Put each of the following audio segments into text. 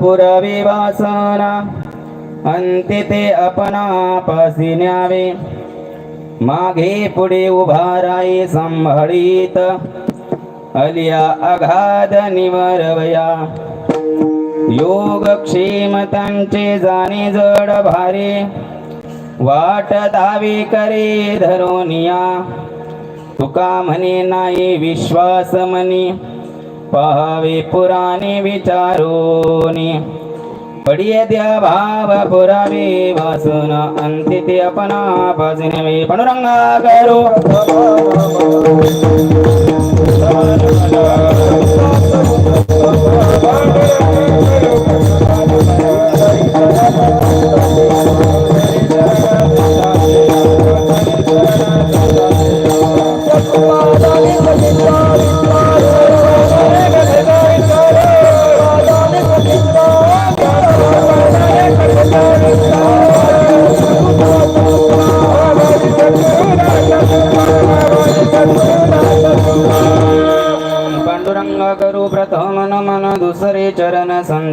पुरवी वासना अंती ते आपणापासी न्यावे मागे पुढे उभा राई सांभाळीत. अलिया अगाध निवरवया योगक्षेम त्यांचे जाणे जड भारे. वाट दावी करे धरोनिया. तुका म्हणे नाही विश्वास म्हणे. पहावे पुराणे विचारोनी पडिये द्या भाव पुरावे वासून अंती ते अपना पाजनवे पांडुरंगा करो पांडुरंग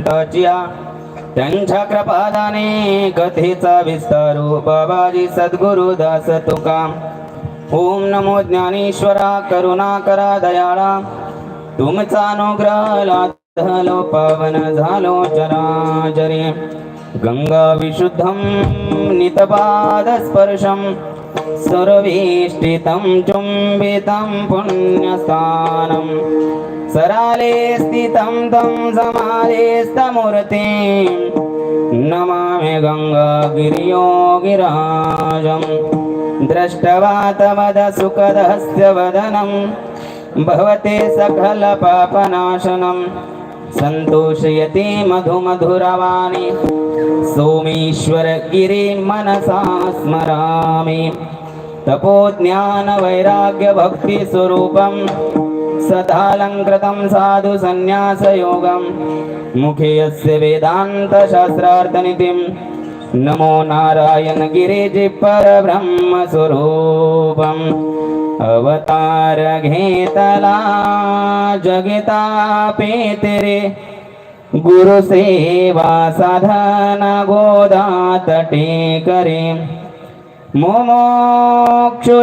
चरण त्यांच्या कृपादाने कथेचा विस्तारू बाबाजी सद्गुरु दास तुका ओम नमो ज्ञानेश्वरा करुणा करा दयाळा. तुमचा अनुग्रह लाधलो पावन झालो जराजरे गंगा विशुद्धं नितपाद सर्वेष्टितं चुम्बितं पुण्यस्थानं। सराले स्थितं तं समाधेस्तमूर्तिं नमामि गङ्गागिरियोगिराजं। दृष्टवा तवद सुखदस्य वदनं भवते सकलपापनाशनं सन्तोषयति मधुमधुरवाणि। सोमेश्वर गिरि मनसा स्मरामि तपोज्ञानवैराग्यभक्तिस्वरूपं सदालङ्कृतं साधु सन्न्यासयोगं मुखे यस्य वेदान्तशास्त्रार्थनिधिं नमो नारायण गिरिजि परब्रह्मस्वरूपम् अवतार घेतला जगिता पेतरे गुरुसेवा साधना गोदात टेकरे मोमोक्षुजना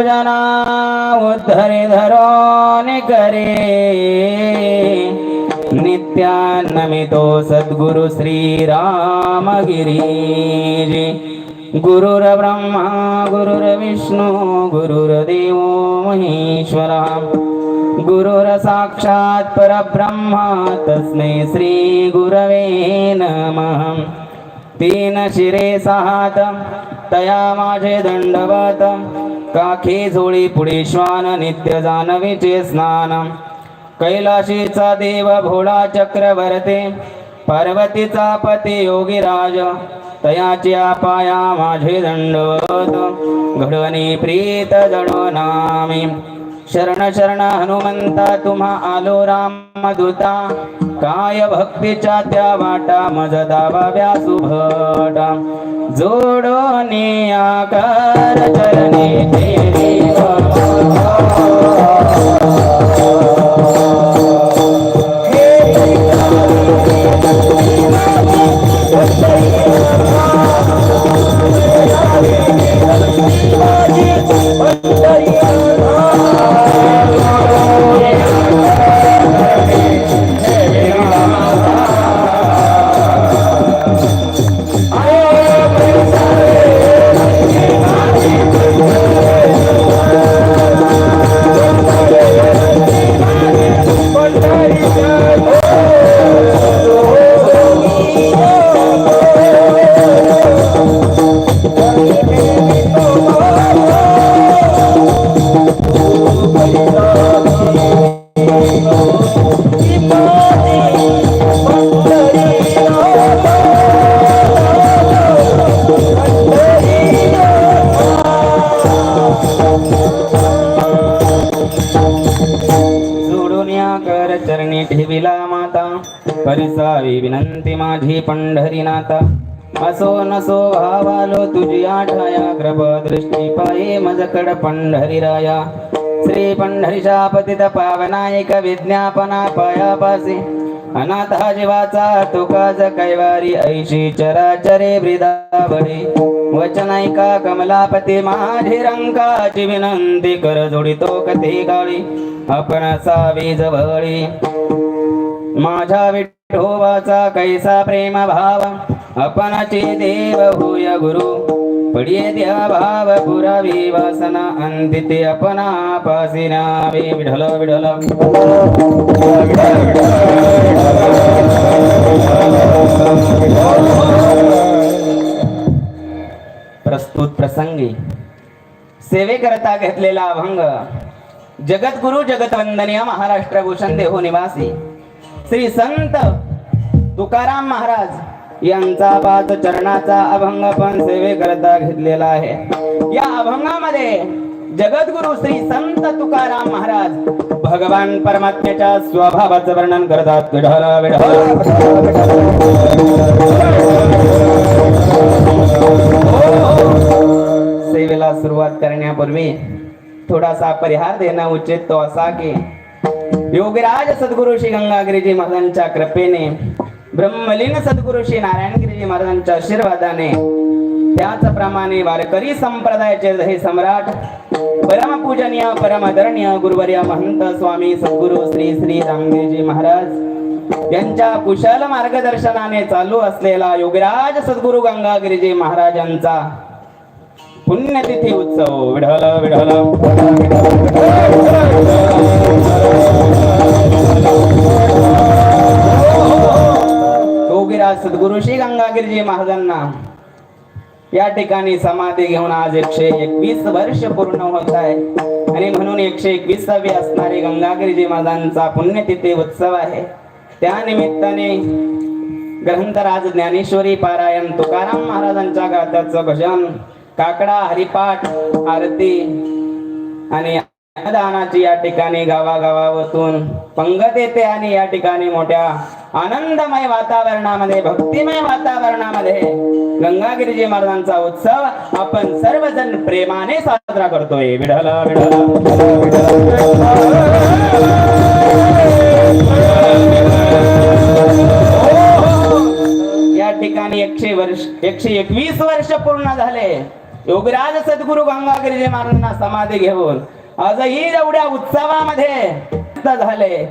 उद्धरि धरोन करे नित्यान्नमितो सद्गुरु श्रीरामगिरीजी गुरुर्ब्रह्मा गुरुर्विष्णु गुरुर्देवो महेश्वरा गुरुर्साक्षात् परब्रह्मा तस्मै श्रीगुरवे नमः तीन शिरे सहात तया माझे दंडवत. काखी झोळी पुढे श्वान नित्य जानवीचे स्नान. कैलाशीचा देव भोळा चक्रवर्ते पार्वतीचा पती योगीराज. तयाच्या पाया माझे दंडवत. घडवणी प्रीत जडनामी शरण शरण हनुमंता तुम्हा आलो रामदूता. काय भक्तीच्या त्या वाटा मज दावा सुभटा. जोडोनी आकार चरणी तेरी जोडून विनंती माझी पंढरीनाथा. असो नसो भावालो तुझी आठाया कृप दृष्टी पाये मजकड पंढरी राया. श्री पंढरीशा पतित पावनायक विज्ञापना पायापासी अनाथा जीवाचा तुकाच कैवारी ऐशी चराचरे ब्रिदावळी वचनायिका कमलापती माझी रंकाची विनंती कर जोडितो कधी गाळी. आपण सावी जवळी माझ्या विठोबाचा कैसा प्रेम भाव अपनाचे देव भूय गुरु. पडिये द्या भाव पुरावी वासना अंतिते अपना पासी विढल विढल प्रस्तुत प्रसंगी सेवेकरता घेतलेला अभंग जगद्गुरु जगतवंदनीय महाराष्ट्र भूषण देहो निवासी श्री संत तुकाराम महाराज. यांचा पाच चरणाचा अभंग पण सेवेकरता घेतलेला आहे. या अभंगामध्ये जगद्गुरु श्री संत तुकाराम महाराज भगवान परमात्म्याच्या स्वभावाचं वर्णन करतात. सेवेला सुरुवात करण्यापूर्वी थोडासा परिहार देणं उचित तो असा की योगीराज सद्गुरु श्री गंगागिरीजी महाराजांच्या कृपेने ब्रह्मलीन सद्गुरु श्री नारायणगिरीजी महाराजांच्या आशीर्वादाने त्याचप्रमाणे वारकरी संप्रदायाचे हे सम्राट परमपूजनीय परमदरणीय गुरुवर्य महंत स्वामी सद्गुरु श्री श्री रामदेवजी महाराज यांच्या कुशल मार्गदर्शनाने चालू असलेला योगराज सद्गुरु गंगागिरीजी महाराजांचा पुण्यतिथी उत्सव. विढल विढल योगीराज सद्गुरु श्री गंगागिरजी महाराजांना या ठिकाणी समाधी घेऊन आज एकशे एकवीस वर्ष पूर्ण होत आहे. आणि म्हणून एकशे एकविसावी असणारे गंगागिरीजी महाराजांचा पुण्यतिथी उत्सव आहे. त्या निमित्ताने ग्रंथराज ज्ञानेश्वरी पारायण तुकाराम महाराजांच्या गाथ्याचं भजन काकडा हरिपाठ आरती आणि अन्नदानाची या ठिकाणी गावागावातून पंगत येते आणि या ठिकाणी मोठ्या आनंदमय वातावरणामध्ये भक्तिमय वातावरणामध्ये गंगागिरीजी महाराजांचा उत्सव आपण सर्वजण प्रेमाने साजरा करतोय. विढल या ठिकाणी एकशे वर्ष एकशे एकवीस वर्ष पूर्ण झाले. योगराज सद्गुरु गंगागिरीजी महाराजांना समाधी घेऊन आजही एवढ्या उत्सवामध्ये झाले.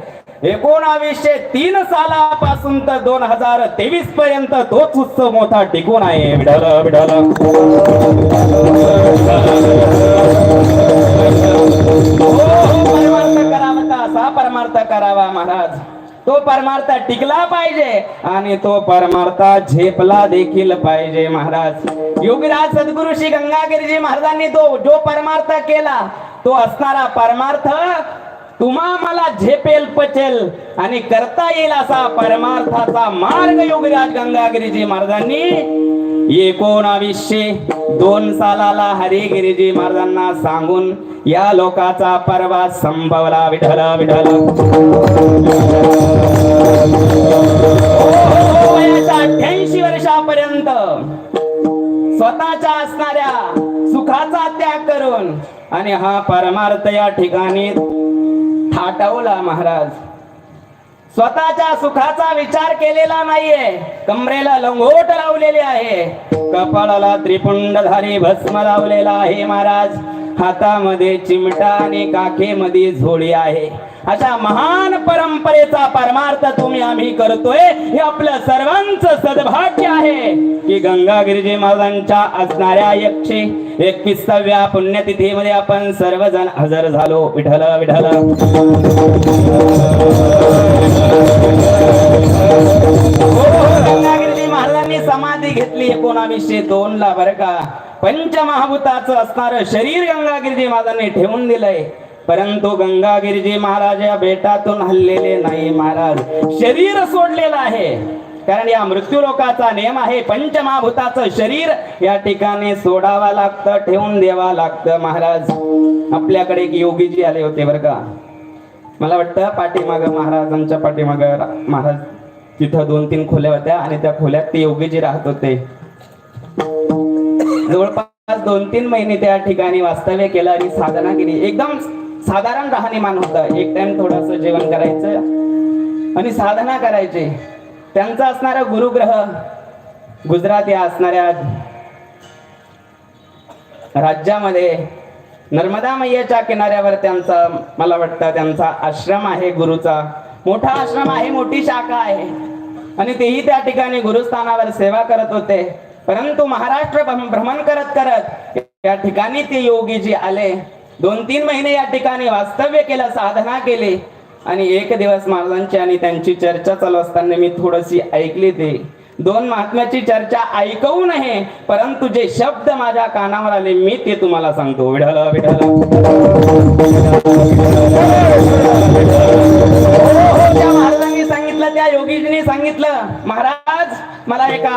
एकोणावीसशे तीन सालापासून तर दोन हजार तेवीस पर्यंत तोच उत्सव मोठा टिकून आहे. विढल विढल हो, हो, करावा असा परमार्थ करावा महाराज. तो परमार्थ टिकला पाहिजे आणि तो परमार्थ झेपला देखील पाहिजे महाराज. योगीराज सद्गुरु श्री गंगागिरीजी महाराजांनी तो जो परमार्थ केला तो असणारा परमार्थ तुम्हा मला झेपेल पचेल आणि करता येईल असा परमार्थाचा मार्ग योगराज गंगागिरीजी महाराजांनी एकोणावीसशे दोन सालाला हरिगिरीजी महाराजांना सांगून या लोकाचा परवा संभवला विठल विठल अठ्याऐंशी वर्षापर्यंत स्वतःच्या असणाऱ्या सुखाचा त्याग करून आणि हा परमार्थ या ठिकाणी थाटवला महाराज. स्वतःच्या सुखाचा विचार केलेला नाहीये. कमरेला लंगोट लावलेले आहे. कपाळाला त्रिपुंडधारी भस्म लावलेला आहे महाराज. हातामध्ये चिमटा आणि काखेमध्ये झोळी आहे. अशा महान परंपरेचा परमार्थ तुम्ही आम्ही करतोय. हे आपलं सर्वांचं सद्भाग्य आहे. की गंगागिरीजी महाराजांच्या असणाऱ्या यक्षी एकविसाव्या पुण्यतिथीमध्ये आपण सर्वजण हजर झालो. विठल विठल महाराजांनी समाधी घेतली. एकोणावीसशे दोन ला बरं का. पंचमहाभूताचं असणार शरीर गंगागिरीजी महाराजांनी ठेवून दिलंय. परंतु गंगागिरीजी महाराज या बेटातून हल्लेले नाही महाराज. शरीर सोडलेलं आहे. कारण या मृत्यूलोकाचा नियम आहे पंचमहाभूताचं शरीर. या ठिकाणी सोडावा लागतं ठेवून द्यावा लागतं महाराज. आपल्याकडे एक योगीजी आले होते बरं का. मला वाटतं पाठीमाग महाराजांच्या पाठीमाग महाराज तिथं दोन तीन खोल्या होत्या आणि त्या खोल्यात ते योगीजी राहत होते. जवळपास दोन तीन महिने त्या ठिकाणी वास्तव्य केलं आणि साधना केली. एकदम साधारण राहणीमान होतं. एक टाइम थोडस जेवण करायचं आणि साधना करायची. त्यांचा असणारा गुरुग्रह गुजरात या असणाऱ्या राज्यामध्ये नर्मदा मैयाच्या किनाऱ्यावर त्यांचा मला वाटतं त्यांचा आश्रम आहे गुरुचा. मोठा आश्रम आहे मोठी शाखा आहे. आणि तेही त्या ठिकाणी गुरुस्थानावर सेवा करत होते. परंतु महाराष्ट्र भ्रमण करत करत या ठिकाणी ते योगीजी आले. दोन तीन महिने या ठिकाणी वास्तव्य केलं साधना केली. आणि एक दिवस महाराजांची आणि त्यांची चर्चा चालू असताना मी थोडीशी ऐकली ते. दोन महात्म्याची चर्चा ऐकवू नये परंतु जे शब्द माझ्या कानावर आले मी ते तुम्हाला सांगतो. विढल विढल त्या महाराजांनी सांगितलं त्या योगीजींनी सांगितलं महाराज मला एका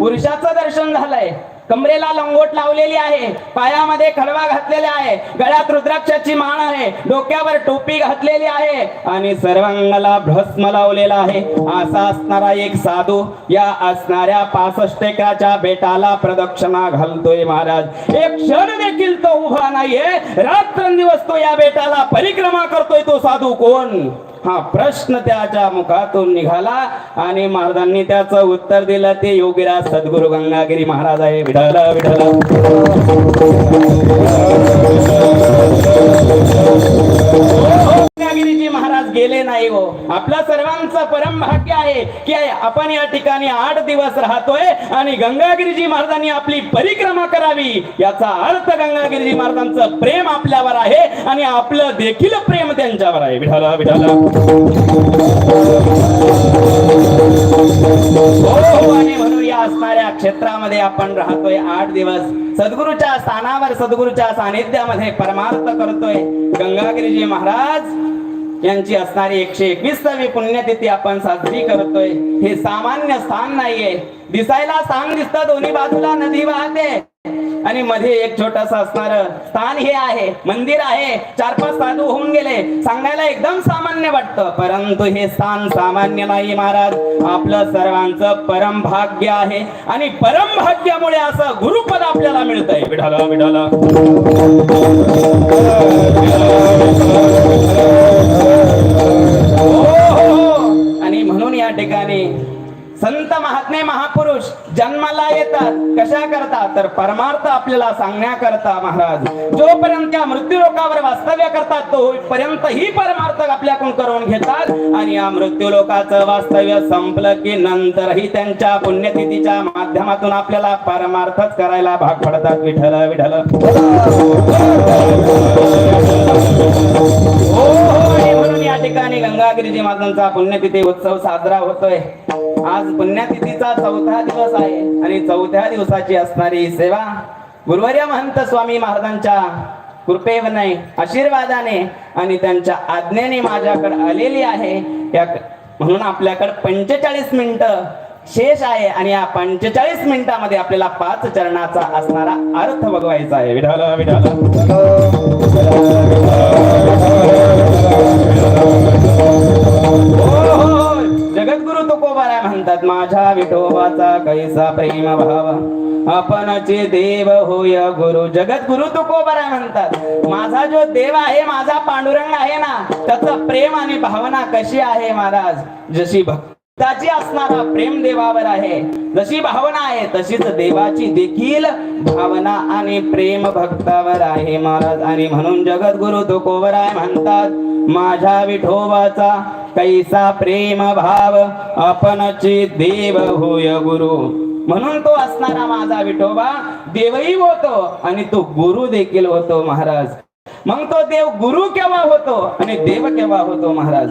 पुरुषाचं दर्शन झालंय. कमरेला लंगोट लावलेली आहे. पायामध्ये खडवा घातलेला आहे. गळ्यात रुद्राक्षाची माळ आहे. डोक्यावर टोपी घातलेली आहे. आणि सर्वांगाला भस्म लावलेला आहे. असा असणारा एक साधू या असणाऱ्या पासष्ट एकराच्या बेटाला प्रदक्षिणा घालतोय महाराज. एक क्षण देखील तो उभा नाहीये. रात्रंदिवस तो या बेटाला परिक्रमा करतोय तो साधू कोण? हा प्रश्न त्याच्या मुखातून निघाला आणि महाराजांनी त्याचं उत्तर दिलं. ते योगीराज सद्गुरु गंगागिरी महाराज आहे. विठल विठल गेले नाही हो. आपला सर्वांचं परम भाग्य आहे की आपण या ठिकाणी आठ दिवस राहतोय आणि गंगागिरीजी महाराजांनी आपली परिक्रमा करावी. याचा अर्थ गंगागिरीजी महाराजांचं प्रेम आपल्यावर आहे आणि आपलं देखील प्रेम त्यांच्यावर आहे. विठाला विठाला हो, हो आणि म्हणून या असणाऱ्या क्षेत्रामध्ये आपण राहतोय आठ दिवस. सद्गुरूच्या स्थानावर सद्गुरूच्या सानिध्यामध्ये परमार्थ करतोय. गंगागिरीजी महाराज यांची असणारी एकशे एकवीसावी पुण्यतिथी आपण साजरी करतोय. हे सामान्य स्थान नाहीये. दिसायला स्थान दिसतं दोन्ही बाजूला नदी वाहते. आणि मध्ये एक छोटस असणार स्थान हे आहे. मंदिर आहे. चार पाच साधू होऊन गेले. सांगायला एकदम सामान्य वाटतं. परंतु हे स्थान सामान्य नाही महाराज. आपलं सर्वांचं परम भाग्य आहे. आणि परम भाग्यामुळे असं गुरुपद आपल्याला मिळतंय. विढाला विढाला तर परमार्थ आपल्याला सांगण्याकरता महाराज जोपर्यंत त्या मृत्यू लोकावर वास्तव्य करतात तो पर्यंत ही परमार्थ आपल्याकडून करून घेतात. आणि या मृत्यू लोकाचं वास्तव्य संपलं की नंतरही त्यांच्या पुण्यतिथीच्या माध्यमातून आपल्याला परमार्थच करायला भाग पडतात. विठल विठल हो हो या ठिकाणी गंगागिरीजी महाराजांचा पुण्यतिथी उत्सव साजरा होतोय. आज पुण्यतिथीचा चौथा दिवस आहे आणि चौथ्या दिवसाची असणारी सेवा गुरुवर्य महंत स्वामी महाराजांच्या कृपेने आशीर्वादाने आणि त्यांच्या आज्ञेने माझ्याकडे आलेली आहे. या म्हणून आपल्याकडे पंचेचाळीस मिनिटं शेष आहे आणि या पंचेचाळीस मिनिटामध्ये आपल्याला पाच चरणाचा असणारा अर्थ बघवायचा आहे. विठाला विठाला जगद्गुरु म्हणतात माझ्या विठोबाचा कैसा प्रेम भाव आपणचे देव होय गुरु जगत जगद्गुरु तुकोबारा म्हणतात माझा जो देव आहे माझा पांडुरंग आहे ना त्याचं प्रेम आणि भावना कशी आहे महाराज? जशी भक्त भक्ताची असणारा प्रेम देवावर आहे जशी भावना आहे तशीच देवाची देखील भावना आणि प्रेम भक्तावर आहे महाराज. आणि म्हणून जगद्गुरु तुकोबराय म्हणतात माझ्या विठोबाचा कैसा प्रेम भाव आपणची देव होय गुरु. म्हणून तो असणारा माझा विठोबा देवही होतो आणि तो गुरु देखील होतो महाराज. मग तो देव गुरु केव्हा होतो आणि देव केव्हा होतो महाराज?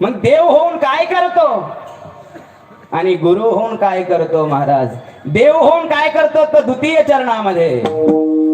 मग देव होऊन काय करतो? आणि गुरु होऊन काय करतो महाराज? देव होऊन काय करतो? तर द्वितीय चरणामध्ये.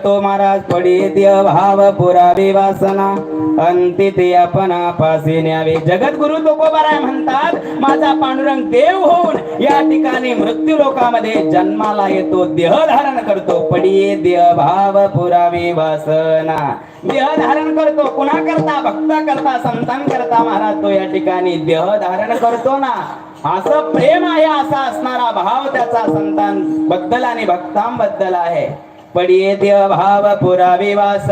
काय करतो महाराज पडित्य भाव पुरावे वासना अंती ते आपण पासे न्यावे जगद्गुरु तुकोबाराय म्हणतात माझा पांडुरंग देव होऊन या ठिकाणी मृत्यू लोकामध्ये जन्माला येतो. देह धारण करतो. पडिये भाव पुरावे वासना देह धारण करतो. कुणा करता? भक्ता करता? संतान करता? महाराज तो या ठिकाणी देह धारण करतो ना. असं प्रेम आहे असा असणारा भाव त्याचा संतानबद्दल आणि भक्तांबद्दल आहे. पडिये देह भाव पुरावे वास